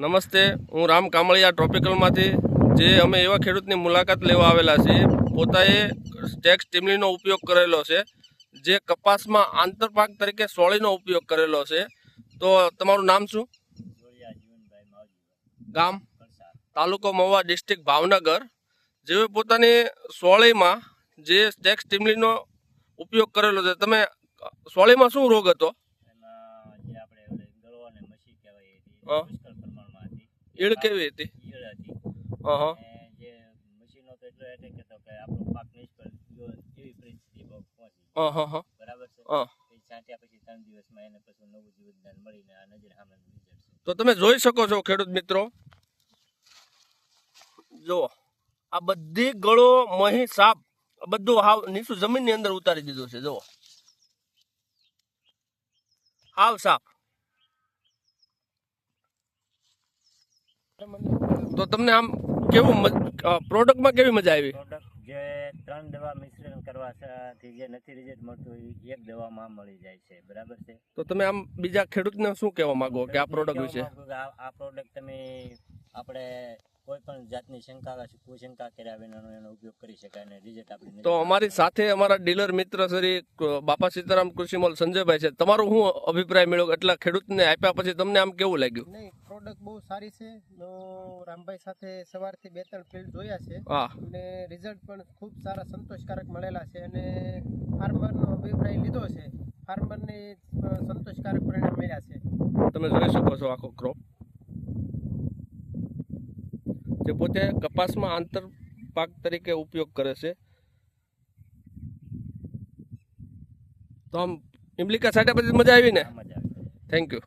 નમસ્તે હું રામ કામળિયા ટ્રોપિકલમાંથી. જે અમે એવા ખેડૂતની મુલાકાત લેવા આવેલા છીએ પોતાએ ટેક્સ ટીમલીનો ઉપયોગ કરેલો છે જે કપાસમાં આંતરપાક તરીકે સોળીનો ઉપયોગ કરેલો છે. તો તમારું નામ શું? ગામ? તાલુકો મહુવા ડિસ્ટ્રિક્ટ ભાવનગર. જેઓએ પોતાની સોળીમાં જે ટેક્સ ટીમલીનો ઉપયોગ કરેલો છે તમે સોળીમાં શું રોગ હતી, હા. ઈળ કેવી હતી? ઈયળ હતી. હા જે મશીનો તો એટલો એટેક હતો કે આપણો પાક નિષ્ફળ ગયો એવી પરિસ્થિતિ પહોંચી. હા હા બરાબર છે? હા. છાંટ્યા પછી ત્રણ દિવસમાં એને પછી નવું જીવનદાન મળીને આ નજર સામે રિઝલ્ટ તો તમે જોઈ શકો છો ખેડૂત મિત્રો. જો આ બધી ગળો મહી સાપ બધું હાવ નીચું જમીનની અંદર ઉતારી દીધું છે જો હાવ સાપ. તો તમને આમ કેવું પ્રોડક્ટમાં કેવી મજા આવી? પ્રોડક્ટ જે ત્રણ દવા મિશ્રણ કરવાથી જે નથી રિઝલ્ટ મળતું એ એક દવામાં મળી જાય છે. બરાબર છે? તો તમે આમ બીજા ખેડૂતને શું કહેવા માંગો કે આ પ્રોડક્ટ વિશે? આ આ પ્રોડક્ટ તમે આપણે કોઈ પણ જાતની શંકા કોઈ શંકા કર્યા વિનાનો એનો ઉપયોગ કરી શકાય અને રિઝલ્ટ આપણે તો અમારી સાથે અમારા ડીલર મિત્ર શ્રી બાપા સીતારામ કૃષિમોલ સંજયભાઈ છે. તમારો હું અભિપ્રાય મળ્યો? એટલા ખેડૂતને આપ્યા પછી તમને આમ કેવું લાગ્યું? નહીં પ્રોડક્ટ બહુ સારી છે. રામભાઈ સાથે સવારથી બે ત્રણ ફિલ્ડ જોયા છે. હા. અને રિઝલ્ટ પણ ખૂબ સારા સંતોષકારક મળેલા છે અને ફાર્મરનો અભિપ્રાય લીધો છે. ફાર્મરને સંતોષકારક પરિણામ મળ્યા છે. તમે જોઈ શકો છો આખો ક્રોપ જે પોતે કપાસમાં આંતર પાક તરીકે ઉપયોગ કરે છે. તો આમ ઇમ્લિકા સાડા પછી મજા આવી ને મજા આવે. Thank you